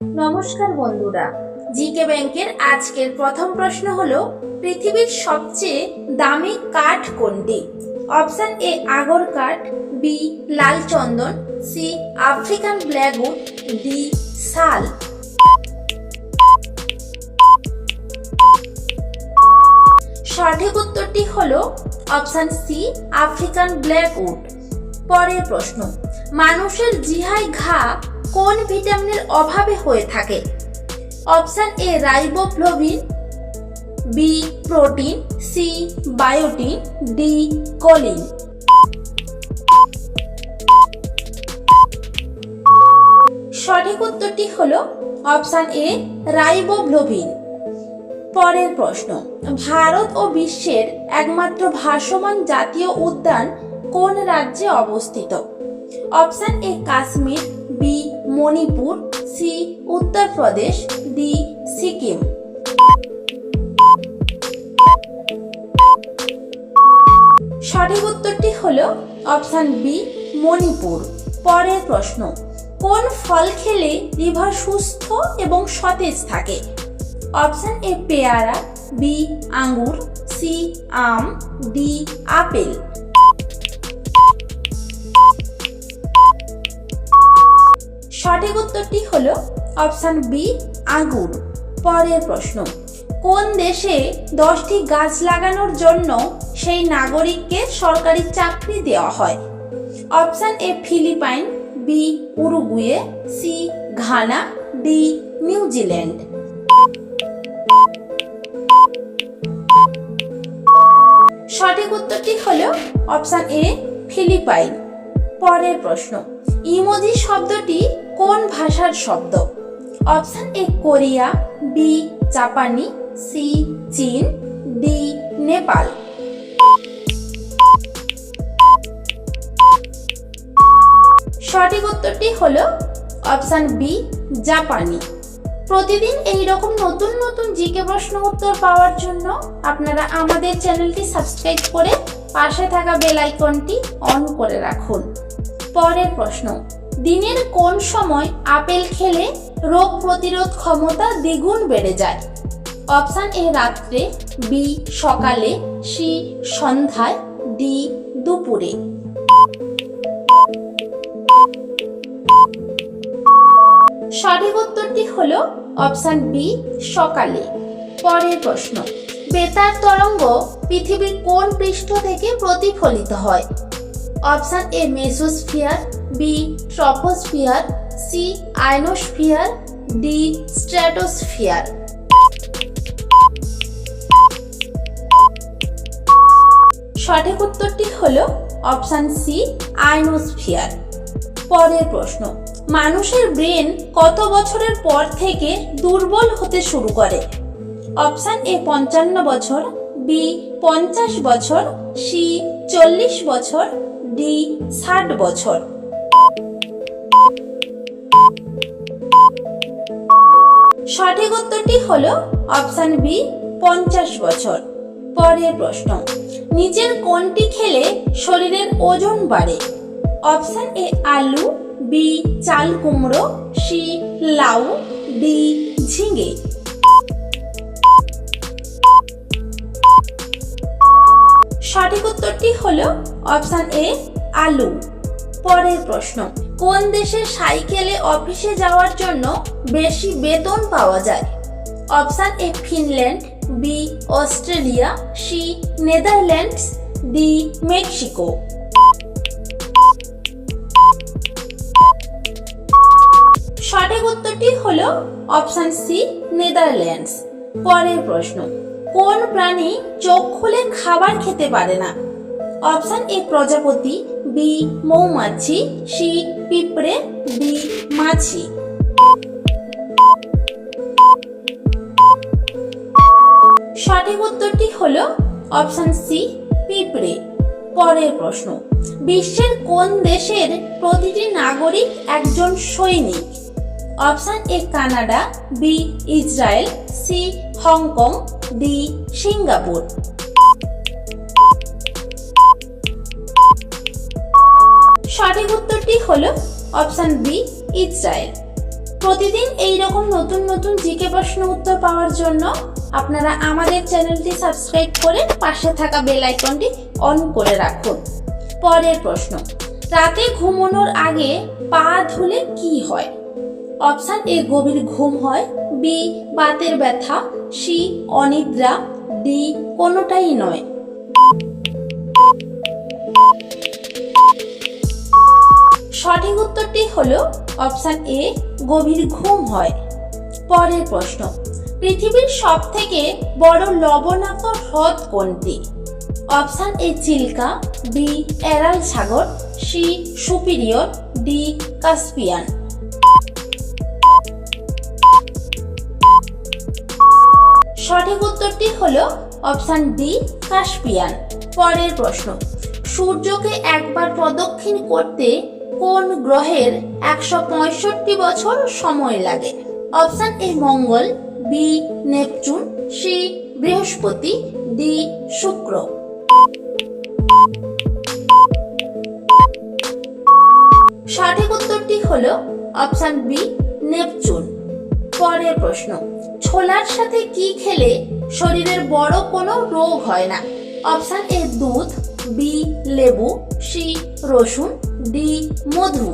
নমস্কার বন্ধুরা। জিকে ব্যাংকের আজকের প্রথম প্রশ্ন হলো, পৃথিবীর সবচেয়ে দামি কাঠ কোনটি? অপশন এ, আগর কাঠ বি, লাল চন্দন, সি, আফ্রিকান ব্ল্যাকউড ডি শাল সঠিক উত্তরটি হলো অপশন সি, আফ্রিকান ব্ল্যাকউড পরের প্রশ্ন, মানুষের জিহায় ঘা কোন ভিটামিনের অভাবে হয়ে থাকে? Option A riboflavin B, protein, C, biotin, D, choline. সঠিক উত্তরটি হল অপশান এ রাইবোফ্লোভিন পরের প্রশ্ন, ভারত ও বিশ্বের একমাত্র ভাসমান জাতীয় উদ্যান কোন রাজ্যে অবস্থিত? Option A, Kashmir Manipur, C, Uttar Pradesh, D, Sikkim. সঠিক উত্তরটি হলো অপশান বি, মণিপুর। পরের প্রশ্ন, কোন ফল খেলে লিভার সুস্থ এবং সতেজ থাকে? অপশান এ, পেয়ারা, বি, আঙ্গুর, সি, আম, ডি, আপেল। সঠিক উত্তরটি হল অপশান বি আঙ্গুর। পরের প্রশ্ন, কোন দেশে দশটি গাছ লাগানোর জন্য সেই নাগরিককে সরকারি চাকরি দেওয়া হয়? Option A Philippine B Uruguay C Ghana D New Zealand সঠিক উত্তরটি হল অপশান এ ফিলিপাইন। পরের প্রশ্ন। ইমোজি শব্দটি কোন ভাষার শব্দ? অপশন এ কোরিয়া, বি জাপানি, সি চীন, ডি নেপাল। সঠিক উত্তরটি হল অপশন বি, জাপানি। প্রতিদিন এই রকম নতুন নতুন জিকে প্রশ্ন উত্তর পাওয়ার জন্য আপনারা আমাদের চ্যানেলটি সাবস্ক্রাইব করে পাশে থাকা বেল আইকনটি অন করে রাখুন। পরের প্রশ্ন, দিনের কোন সময় আপেল খেলে রোগ প্রতিরোধ ক্ষমতা দ্বিগুণ বেড়ে যায়? অপশান এ, রাত্রে, বি, সকালে, সি, সন্ধ্যায়, ডি, দুপুরে। সঠিক উত্তরটি হল অপশান বি, সকালে। পরের প্রশ্ন বেতার তরঙ্গ পৃথিবীর কোন পৃষ্ঠ থেকে প্রতিফলিত হয়? Option A, mesosphere, B, troposphere, C, ionosphere, D, stratosphere. সঠিক উত্তরটি হল অপশন সি, আয়নোস্ফিয়ার। পরের প্রশ্ন, মানুষের ব্রেন কত বছরের পর থেকে দুর্বল হতে শুরু করে? অপশন এ পঞ্চান্ন বছর বি পঞ্চাশ বছর সি চল্লিশ বছর ডি ষাট বছর। সঠিক উত্তরটি হল অপশান বি পঞ্চাশ বছর। পরের প্রশ্ন, নিচের কোনটি খেলে শরীরের ওজন বাড়ে? অপশান এ আলু বি চাল কুমড়ো সি লাউ ডি ঝিঙে। সঠিক উত্তরটি হলো অপশান এ, আলু। পরের প্রশ্ন, কোন দেশে সাইকেলে অফিসে যাওয়ার জন্য বেশি বেতন পাওয়া যায়? Option A, Finland, B, Australia, C, Netherlands, D, Mexico. সঠিক উত্তরটি হলো অপশান সি, নেদারল্যান্ডস। পরের প্রশ্ন কোন প্রাণী চোখ খুলে খাবার খেতে পারে না? অপশন এ প্রজাপতি, বি মৌমাছি, সি পিঁপড়ে, ডি মাছি। সঠিক উত্তরটি হল অপশন সি, পিঁপড়ে। পরের প্রশ্ন, বিশ্বের কোন দেশের প্রতিটি নাগরিক একজন সৈনিক? Option A Canada, B Israel, C Hong Kong, D Singapore. সঠিক উত্তরটি হল অপশন বি, ইসরায়েল। প্রতিদিন এই রকম নতুন নতুন জিকে প্রশ্ন উত্তর পাওয়ার জন্য আপনারা আমাদের চ্যানেলটি সাবস্ক্রাইব করে পাশে থাকা বেল আইকনটি অন করে রাখুন। পরের প্রশ্ন, রাতে ঘুমানোর আগে পা ধুলে কি হয়? অপশান এ, গভীর ঘুম হয়। বি, বাতের ব্যথা। সি, অনিদ্রা। ডি, কোনোটাই নয়। সঠিক উত্তরটি হল অপশান এ, গভীর ঘুম হয়। পরের প্রশ্ন, পৃথিবীর সব থেকে বড় লবণাক্ত হ্রদ কোনটি? Option A, Chilka. B, Aral Sagar. C, Superior. D, Caspian. সঠিক উত্তরটি হলো অপশান ডি কাস্পিয়ান পরের প্রশ্ন, সূর্যকে একবার প্রদক্ষিণ করতে কোন গ্রহের একশো পঁয়ষট্টি বছর সময় লাগে? অপশান এ মঙ্গল, বি নেপচুন, সি বৃহস্পতি, ডি শুক্র। সঠিক উত্তরটি হলো অপশান বি, নেপচুন। পরের প্রশ্ন ছোলার সাথে কি খেলে শরীরের বড় কোনো রোগ হয় না? অপশান এ দুধ, বি লেবু, সি রসুন, ডি মধু।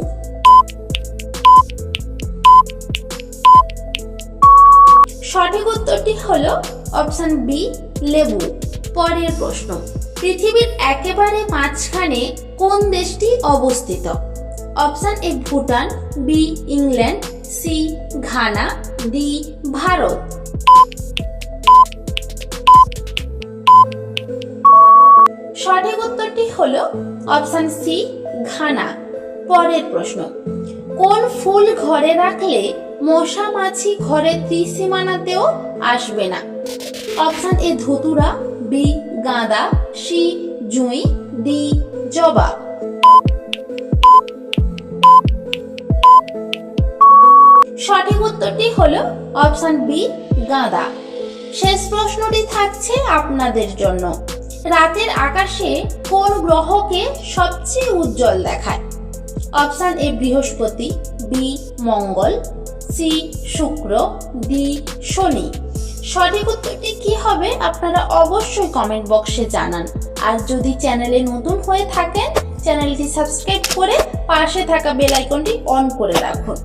সঠিক উত্তরটি হলো অপশান বি লেবু। পরের প্রশ্ন, পৃথিবীর একেবারে মাঝখানে কোন দেশটি অবস্থিত? Option A Bhutan, B England, C Ghana D Bharat. সঠিক উত্তরটি হলো অপশন সি, ঘানা। পরের প্রশ্ন, কোন ফুল ঘরে রাখলে মশা মাছি ঘরের ত্রিসীমানাতেও আসবে না? অপশান এ, ধুতুরা, বি, গাঁদা, সি, জুঁই, ডি, জবা। সঠিক উত্তরটি হলো অপশান বি, গাঁদা। শেষ প্রশ্নটি থাকছে আপনাদের জন্য। রাতের আকাশে কোন গ্রহকে সবচেয়ে উজ্জ্বল দেখায়? অপশান এ, বৃহস্পতি, বি, মঙ্গল, সি, শুক্র, ডি, শনি। সঠিক উত্তরটি কি হবে আপনারা অবশ্যই কমেন্ট বক্সে জানান। আর যদি চ্যানেলে নতুন হয়ে থাকেন, চ্যানেলটি সাবস্ক্রাইব করে পাশে থাকা বেল আইকনটি অন করে রাখুন।